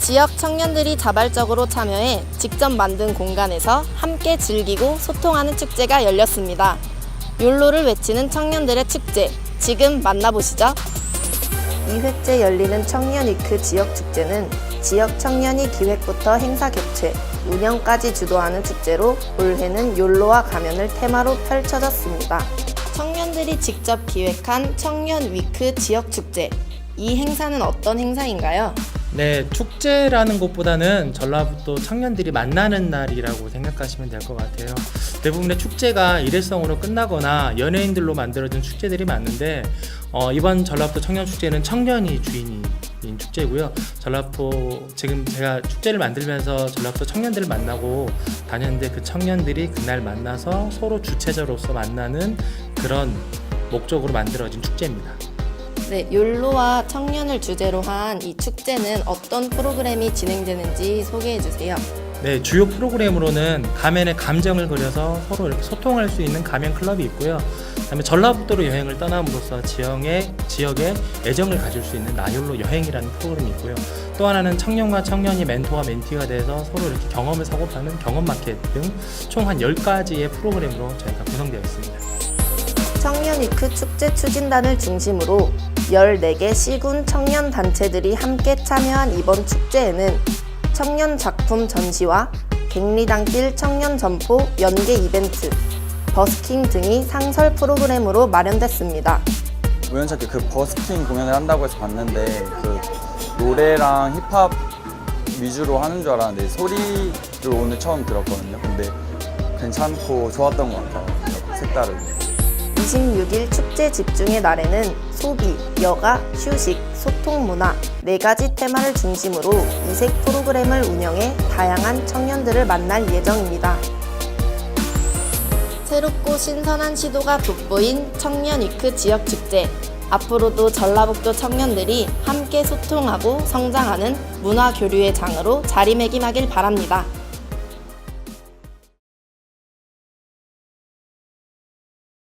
지역 청년들이 자발적으로 참여해 직접 만든 공간에서 함께 즐기고 소통하는 축제가 열렸습니다. 욜로를 외치는 청년들의 축제, 지금 만나보시죠. 2회째 열리는 청년위크 지역축제는 지역 청년이 기획부터 행사 개최, 운영까지 주도하는 축제로 올해는 욜로와 가면을 테마로 펼쳐졌습니다. 청년들이 직접 기획한 청년위크 지역축제. 이 행사는 어떤 행사인가요? 네, 축제라는 것보다는 전라북도 청년들이 만나는 날이라고 생각하시면 될 것 같아요. 대부분의 축제가 일회성으로 끝나거나 연예인들로 만들어진 축제들이 많은데 어, 이번 전라북도 청년 축제는 청년이 주인인 축제고요. 전라북도 지금 제가 축제를 만들면서 전라북도 청년들을 만나고 다녔는데 그 청년들이 그날 만나서 서로 주체자로서 만나는 그런 목적으로 만들어진 축제입니다. 네, 욜로와 청년을 주제로 한 이 축제는 어떤 프로그램이 진행되는지 소개해 주세요. 네, 주요 프로그램으로는 가면의 감정을 그려서 서로 이렇게 소통할 수 있는 가면 클럽이 있고요. 그다음에 전라북도로 여행을 떠남으로써 지역의 지역에 애정을 가질 수 있는 나욜로 여행이라는 프로그램이 있고요. 또 하나는 청년과 청년이 멘토와 멘티가 돼서 서로 이렇게 경험을 사고 파는 경험 마켓 등 총 한 10가지의 프로그램으로 저희가 구성되어 있습니다. 청년 위크 축제 추진단을 중심으로 14개 시군 청년 단체들이 함께 참여한 이번 축제에는 청년 작품 전시와 갱리단길 청년 점포 연계 이벤트, 버스킹 등이 상설 프로그램으로 마련됐습니다. 우연찮게 그 버스킹 공연을 한다고 해서 봤는데 그 노래랑 힙합 위주로 하는 줄 알았는데 소리를 오늘 처음 들었거든요. 근데 괜찮고 좋았던 것 같아요. 색다르고. 26일 축제 집중의 날에는 소비, 여가, 휴식, 소통 문화 네 가지 테마를 중심으로 이색 프로그램을 운영해 다양한 청년들을 만날 예정입니다. 새롭고 신선한 시도가 돋보인 청년 위크 지역 축제. 앞으로도 전라북도 청년들이 함께 소통하고 성장하는 문화 교류의 장으로 자리매김하길 바랍니다.